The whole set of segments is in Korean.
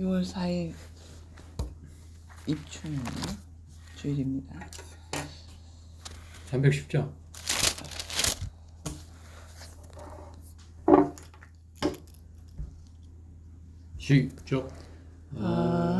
6월 4일 입춘 주일입니다. 310장. 시작. 하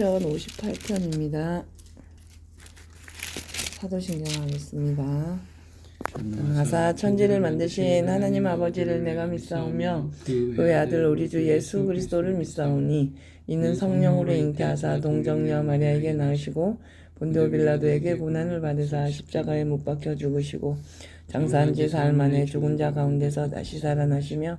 시편 58편입니다. 사도신경 하겠습니다. 하사 천지를 만드신 하나님 아버지를 내가 믿사오며 그의 아들 우리 주 예수 그리스도를 믿사오니 이는 성령으로 잉태하사 동정녀 마리아에게 낳으시고 본디오 빌라도에게 고난을 받으사 십자가에 못 박혀 죽으시고 장사한 지 사흘 만에 죽은 자 가운데서 다시 살아나시며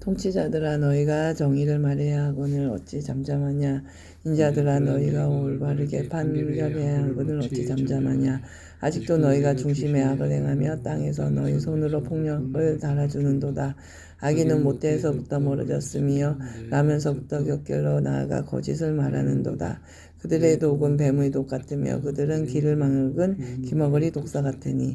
통치자들아 너희가 정의를 말해야 하거늘 어찌 잠잠하냐? 인자들아 너희가 올바르게 판결해야 하거늘 어찌 잠잠하냐? 아직도 너희가 중심의 악을 행하며 땅에서 너희 손으로 폭력을 달아주는도다. 악인은 모태에서부터 멀어졌으며 나면서부터 곁길로 나아가 거짓을 말하는도다. 그들의 독은 뱀의 독 같으며 그들은 길을 막은 기머거리 독사. 같으니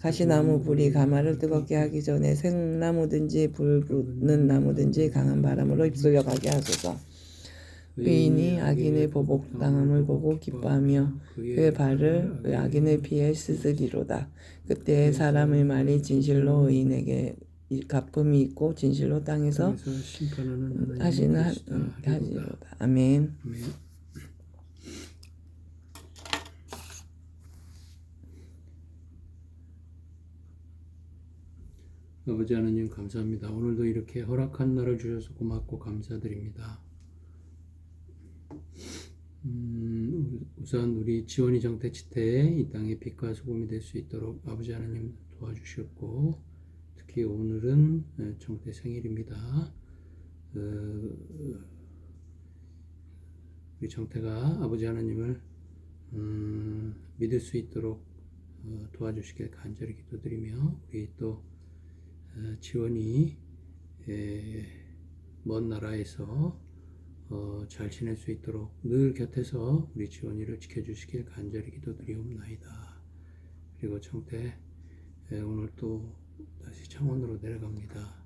가시나무 불이 가마를 뜨겁게 하기 전에 생나무든지 불 붙는 나무든지 강한 바람으로 휩쓸려 가게 하소서 의인이 악인의 보복당함을 보고 기뻐하며 그의 발을 악인의 피에 씻으리로다. 그때 사람의 말이 진실로 의인에게 가품이 있고 진실로 땅에서 하시는 하- 하나님 하지로다. 아멘. 아멘. 아버지 하나님 감사합니다. 오늘도 이렇게 허락한 날을 주셔서 고맙고 감사드립니다. 음, 우선 우리 지원이 정태 지태에 이 땅의 빛과 소금이 될 수 있도록 아버지 하나님 도와주셨고 특히 오늘은 에, 정태 생일입니다. 어, 우리 정태가 아버지 하나님을 음, 믿을 수 있도록 어, 도와주시길 간절히 기도드리며 우리 또 어, 지원이 에, 먼 나라에서 어, 잘 지낼 수 있도록 늘 곁에서 우리 지원이를 지켜주시길 간절히 기도드리옵나이다. 그리고 에, 오늘 또 다시 창원으로 내려갑니다.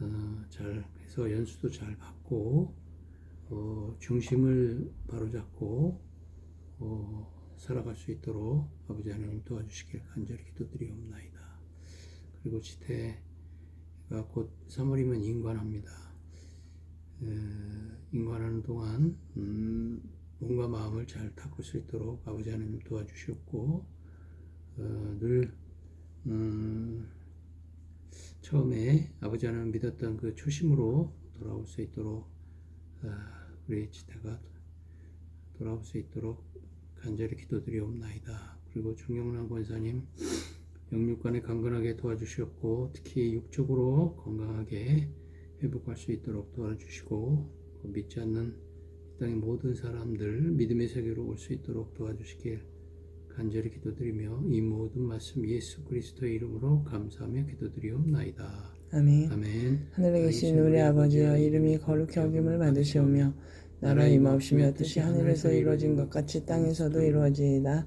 어, 잘 해서 연수도 잘 받고 어, 중심을 바로잡고 어, 살아갈 수 있도록 아버지 하나님 도와주시길 간절히 기도드리옵나이다. 그리고 지태가 곧 3월이면 인관합니다. 에, 인관하는 동안 음, 몸과 마음을 잘 닦을 수 있도록 아버지 하나님 도와주셨고 어, 늘 음, 처음에 아버지 하나님 믿었던 그 초심으로 돌아올 수 있도록 아, 우리 지태가 돌아올 수 있도록 간절히 기도드리옵나이다. 그리고 중영란 권사님 영육간에 강건하게 도와주셨고 특히 육적으로 건강하게 회복할 수 있도록 도와주시고 그 믿지 않는 이 땅의 모든 사람들 믿음의 세계로 올 수 있도록 도와주시길 간절히 기도드리며 이 모든 말씀 예수 그리스도의 이름으로 감사하며 기도드리옵나이다. 아멘. 아멘. 하늘에 계신 우리 아버지여 이름이 거룩히 여김을 받으시오며 나라 임하옵시며 뜻이 하늘에서 이루어진 것 같이 땅에서도 이루어지이다.